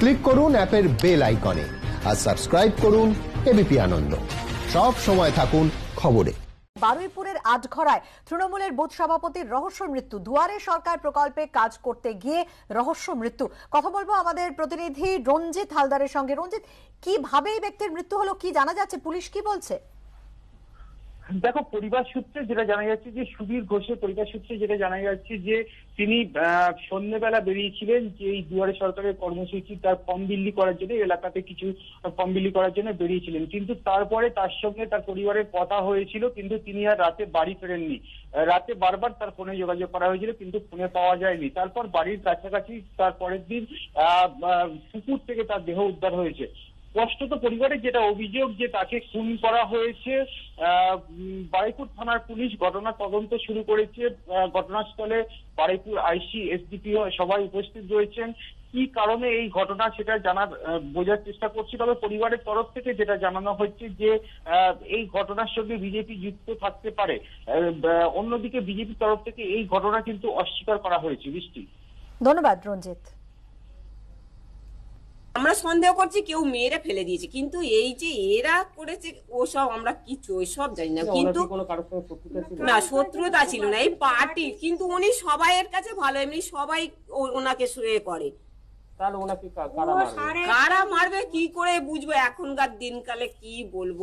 Click করুন অ্যাপের bell আইকনে আর সাবস্ক্রাইব করুন এবিপি আনন্দ। সব সময় থাকুন খবরে। বারুইপুরের আটঘরায় তৃণমূলের বুথ সভাপতির রহস্য মৃত্যু। দুয়ারে সরকার প্রকল্পে কাজ করতে গিয়ে রহস্য মৃত্যু। কথা বলব আমাদের প্রতিনিধি রঞ্জিত হালদারের সঙ্গে। রঞ্জিত, কীভাবে এই ব্যক্তির মৃত্যু হলো, কি জানা যাচ্ছে? পুলিশ কি বলছে? দেখো পরিবার সূত্রে যেটা জানা যাচ্ছে যে সুধীর ঘোষের পরিবার সূত্রে যেটা জানা যাচ্ছে যে তিনি সন্ধ্যেবেলা বেরিয়েছিলেন যে এই দুয়ারে সরকারের কর্মসূচি তার ফর্ম বিল্লি করার জন্য এলাকাতে কিছু ফর্ম বিল্লি করার জন্য বেরিয়েছিলেন। কিন্তু তারপরে তার সঙ্গে তার পরিবারের কথা হয়েছিল কিন্তু তিনি আর রাতে বাড়ি ফেরেননি। রাতে বারবার তার ফোনে যোগাযোগ করা হয়েছিল কিন্তু ফোনে পাওয়া যায়নি। তারপর বাড়ির কাছাকাছি তার পরের দিন আহ, পুকুর থেকে তার দেহ উদ্ধার হয়েছে। স্পষ্টত পরিবারের যেটা অভিযোগ যে তাকে খুন করা হয়েছে বারুইপুর থানার পুলিশ ঘটনা তদন্ত শুরু করেছে ঘটনাস্থলে বারুইপুর আইসি, এসডিপিও সবাই উপস্থিত রয়েছেন। কি কারণে এই ঘটনা সেটা জানার বোঝার চেষ্টা করছি, তবে পরিবারের তরফ থেকে যেটা জানানো হচ্ছে যে এই ঘটনার সঙ্গে বিজেপি যুক্ত থাকতে পারে। অন্যদিকে বিজেপির তরফ থেকে এই ঘটনা কিন্তু অস্বীকার করা হয়েছে। বৃষ্টি। ধন্যবাদ, রঞ্জিত। আমরা সন্দেহ করছি কেউ মেরে ফেলে দিয়েছে। কিন্তু এই যে এরা করেছে ওসব আমরা কিছু ওইসব জানি না। কিন্তু না শত্রুতা ছিল না এই পার্টি। কিন্তু উনি সবাইয়ের কাছে ভালো এমনি সবাই ও- ওনাকে শুয়ে করে। তাহলে ওনাকে কারা মারবে? কি করে বুঝব? এখনকার দিনকালে কি বলব?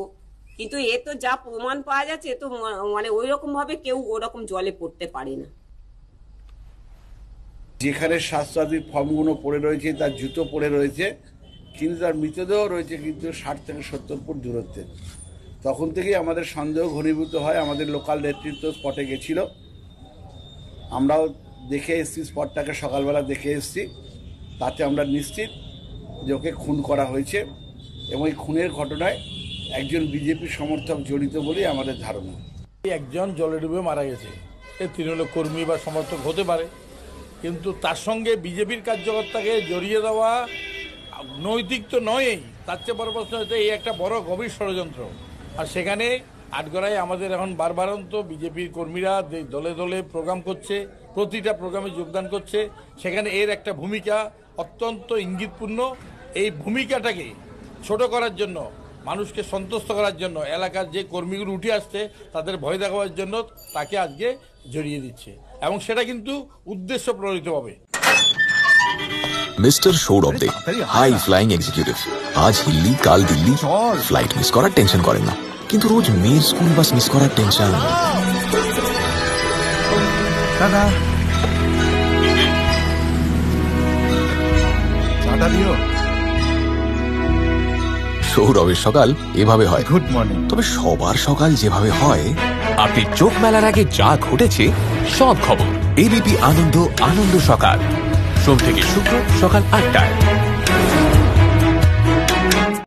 কিন্তু এ তো যা প্রমাণ পাওয়া যাচ্ছে এ তো মানে ওই রকম ভাবে কেউ ওরকম জলে পড়তে পারে না। যেখানে স্বাস্থ্যসাথীর ফর্মগুলো পড়ে রয়েছে, তার জুতো পড়ে রয়েছে, কিন্তু তার মৃতদেহ রয়েছে কিন্তু ষাট থেকে সত্তর ফুট দূরত্বে। তখন থেকেই আমাদের সন্দেহ ঘনীভূত হয়, আমাদের লোকাল নেতৃত্ব স্পটে গেছিল। আমরাও দেখে এসেছি স্পটটাকে সকালবেলা দেখে এসেছি। তাতে আমরা নিশ্চিত যে ওকে খুন করা হয়েছে এবং এই খুনের ঘটনায় একজন বিজেপি সমর্থক জড়িত বলেই আমাদের ধারণা। একজন জলে ডুবে মারা গেছে। সে তৃণমূল কর্মী বা সমর্থক হতে পারে। কিন্তু তার সঙ্গে বিজেপির কার্যকর্তাকে জড়িয়ে দেওয়া নৈতিক তো নয়ই, তার চেয়ে বড় প্রশ্ন হচ্ছে এই একটা বড় গভীর ষড়যন্ত্র। আর সেখানে আটগড়ায় আমাদের এখন বারবারন্ত বিজেপির কর্মীরা দলে দলে প্রোগ্রাম করছে, প্রতিটা প্রোগ্রামে যোগদান করছে। সেখানে এর একটা ভূমিকা অত্যন্ত ইঙ্গিতপূর্ণ। এই ভূমিকাটাকে ছোট করার জন্য, মানুষকে সন্তুষ্ট করার জন্য, এলাকার যে কর্মীগুলো উঠে আসছে, তাদের ভয় দেখাবার জন্য তাকে আজকে জড়িয়ে দিচ্ছে। এবং সেটা কিন্তু উদ্দেশ্য প্রণীতভাবে mister Sourav De high flying executive আজ হিল্লি কাল দিল্লি ফ্লাইট মিস করার টেনশন করেন না। কিন্তু রোজ মেয়ের স্কুল বাস মিস করার টেনশন দাদা। চাটা দিও। সৌরভের সকাল এভাবে হয়। গুড মর্নিং তবে সবার সকাল যেভাবে হয় আপনি চোখ মেলার আগে যা ঘটেছে সব খবর। এবিপি আনন্দ আনন্দ সকাল। সোম থেকে শুক্র সকাল আটটায়।